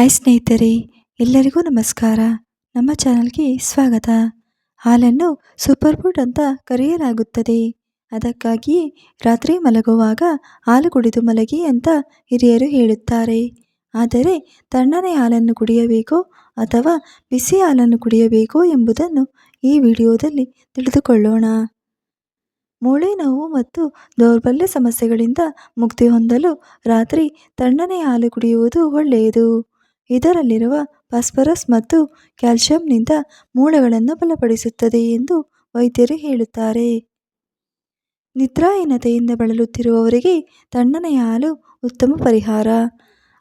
Hi ಸ್ನೇಹಿತರೆ, ಎಲ್ಲರಿಗೂ ನಮಸ್ಕಾರ. ನಮ್ಮ ಚಾನಲ್ಗೆ ಸ್ವಾಗತ. ಹಾಲನ್ನು ಸೂಪರ್ ಫುಡ್ ಅಂತ ಕರೆಯಲಾಗುತ್ತದೆ. ಅದಕ್ಕಾಗಿಯೇ ರಾತ್ರಿ ಮಲಗುವಾಗ ಹಾಲು ಕುಡಿದು ಮಲಗಿ ಅಂತ ಹಿರಿಯರು ಹೇಳುತ್ತಾರೆ. ಆದರೆ ತಣ್ಣನೆ ಹಾಲನ್ನು ಕುಡಿಯಬೇಕೋ ಅಥವಾ ಬಿಸಿ ಹಾಲನ್ನು ಕುಡಿಯಬೇಕೋ ಎಂಬುದನ್ನು ಈ ವಿಡಿಯೋದಲ್ಲಿ ತಿಳಿದುಕೊಳ್ಳೋಣ. ಮೂಳೆ ನೋವು ಮತ್ತು ದೌರ್ಬಲ್ಯ ಸಮಸ್ಯೆಗಳಿಂದ ಮುಕ್ತಿ ಹೊಂದಲು ರಾತ್ರಿ ತಣ್ಣನೆ ಹಾಲು ಕುಡಿಯುವುದು ಒಳ್ಳೆಯದು. ಇದರಲ್ಲಿರುವ ಫಾಸ್ಫರಸ್ ಮತ್ತು ಕ್ಯಾಲ್ಸಿಯಂನಿಂದ ಮೂಳೆಗಳನ್ನು ಬಲಪಡಿಸುತ್ತದೆ ಎಂದು ವೈದ್ಯರು ಹೇಳುತ್ತಾರೆ. ನಿದ್ರಾಹೀನತೆಯಿಂದ ಬಳಲುತ್ತಿರುವವರಿಗೆ ತಣ್ಣನೆಯ ಹಾಲು ಉತ್ತಮ ಪರಿಹಾರ,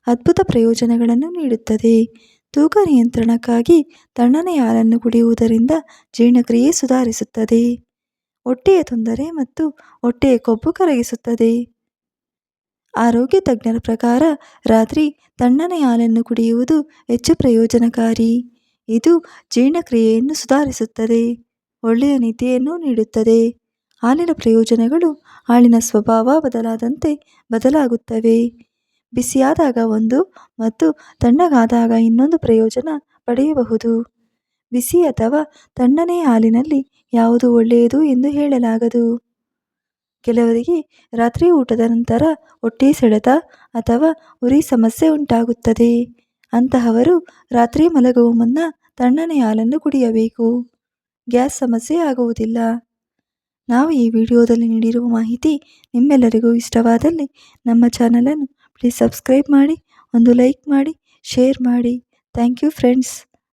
ಅದ್ಭುತ ಪ್ರಯೋಜನಗಳನ್ನು ನೀಡುತ್ತದೆ. ತೂಕ ನಿಯಂತ್ರಣಕ್ಕಾಗಿ ತಣ್ಣನೆಯ ಹಾಲನ್ನು ಕುಡಿಯುವುದರಿಂದ ಜೀರ್ಣಕ್ರಿಯೆ ಸುಧಾರಿಸುತ್ತದೆ. ಹೊಟ್ಟೆಯ ತೊಂದರೆ ಮತ್ತು ಹೊಟ್ಟೆಯ ಕೊಬ್ಬು ಕರಗಿಸುತ್ತದೆ. ಆರೋಗ್ಯ ತಜ್ಞರ ಪ್ರಕಾರ ರಾತ್ರಿ ತಣ್ಣನೆಯ ಹಾಲನ್ನು ಕುಡಿಯುವುದು ಹೆಚ್ಚು ಪ್ರಯೋಜನಕಾರಿ. ಇದು ಜೀರ್ಣಕ್ರಿಯೆಯನ್ನು ಸುಧಾರಿಸುತ್ತದೆ, ಒಳ್ಳೆಯ ನಿದ್ದೆಯನ್ನು ನೀಡುತ್ತದೆ. ಹಾಲಿನ ಪ್ರಯೋಜನಗಳು ಹಾಲಿನ ಸ್ವಭಾವ ಬದಲಾದಂತೆ ಬದಲಾಗುತ್ತವೆ. ಬಿಸಿಯಾದಾಗ ಒಂದು ಮತ್ತು ತಣ್ಣಗಾದಾಗ ಇನ್ನೊಂದು ಪ್ರಯೋಜನ ಪಡೆಯಬಹುದು. ಬಿಸಿ ಅಥವಾ ತಣ್ಣನೆಯ ಹಾಲಿನಲ್ಲಿ ಯಾವುದು ಒಳ್ಳೆಯದು ಎಂದು ಹೇಳಲಾಗದು. ಕೆಲವರಿಗೆ ರಾತ್ರಿ ಊಟದ ನಂತರ ಹೊಟ್ಟೆ ಸೆಳೆತ ಅಥವಾ ಉರಿ ಸಮಸ್ಯೆ ಉಂಟಾಗುತ್ತದೆ. ಅಂತಹವರು ರಾತ್ರಿ ಮಲಗುವ ಮುನ್ನ ತಣ್ಣನೆಯ ಹಾಲನ್ನು ಕುಡಿಯಬೇಕು. ಗ್ಯಾಸ್ ಸಮಸ್ಯೆ ಆಗುವುದಿಲ್ಲ. ನಾವು ಈ ವಿಡಿಯೋದಲ್ಲಿ ನೀಡಿರುವ ಮಾಹಿತಿ ನಿಮ್ಮೆಲ್ಲರಿಗೂ ಇಷ್ಟವಾದಲ್ಲಿ ನಮ್ಮ ಚಾನಲನ್ನು ಪ್ಲೀಸ್ ಸಬ್ಸ್ಕ್ರೈಬ್ ಮಾಡಿ, ಒಂದು ಲೈಕ್ ಮಾಡಿ ಶೇರ್ ಮಾಡಿ. Thank you friends